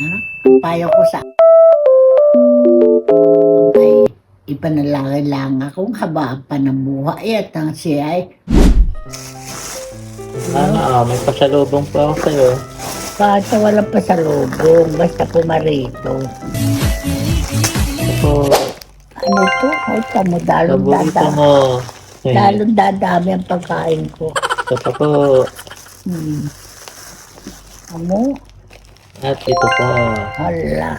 Ha? Ang payo ko sa ay ipanalangin lang akong habaan pa ng buhay at ang siya ay Ah, ah, may pasalubong po ako sa'yo. kahit na walang pasalubong, basta pumarito. Ito po, Ano to? Ay, tamo, dalong paborito dada. mo. Eh, Dalong dadami ang pagkain ko. Ito po. Hmm. Amo, At ito pa. hala.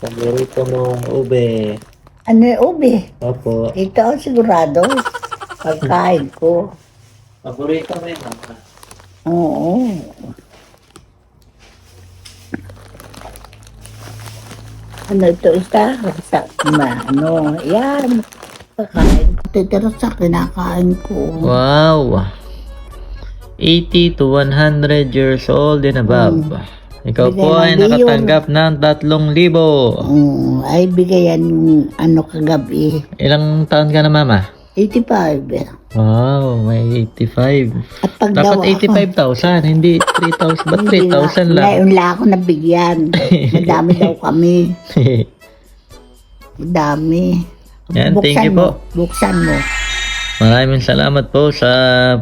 Paborito mong ube. Ano yung ubi? Opo. Ito ang sigurado. Pagkain ko. Paborito mo yun. ah. Oo. Ano ito isa? Sa, ma, ano, yan. Pagkain ko. Titira sa kinakain ko. Wow! 80 to 100 years old and above. Ikaw Bigay po ay nakatanggap ng 3,000. Oo, ay bigayan ano kagabi. Ilang taon ka na mama? 85. Wow, may 85. At pag daw Dapat ako, 85,000, hindi 3,000. Ba't Hindi nga. 3,000 lang? Ngayon lang ako nabigyan. Madami daw kami. Madami. Yan, thank you mo. po. Buksan mo. Maraming salamat po sa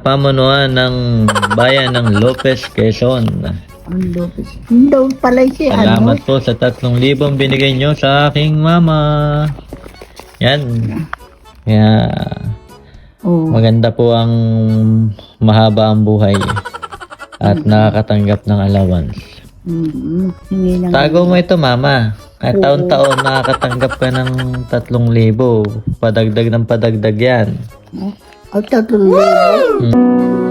pamunuan ng bayan ng Lopez, Quezon. Ang lupis. Daw pala si ano. Salamat po sa 3,000 binigay nyo sa aking mama. Yan. Kaya Oo. maganda po ang mahaba ang buhay at nakakatanggap ng allowance. Mm-mm. Hindi na Tago mo ito, mama. At taon-taon nakakatanggap ka ng 3,000. Padagdag ng padagdag yan. O, tatlong libo.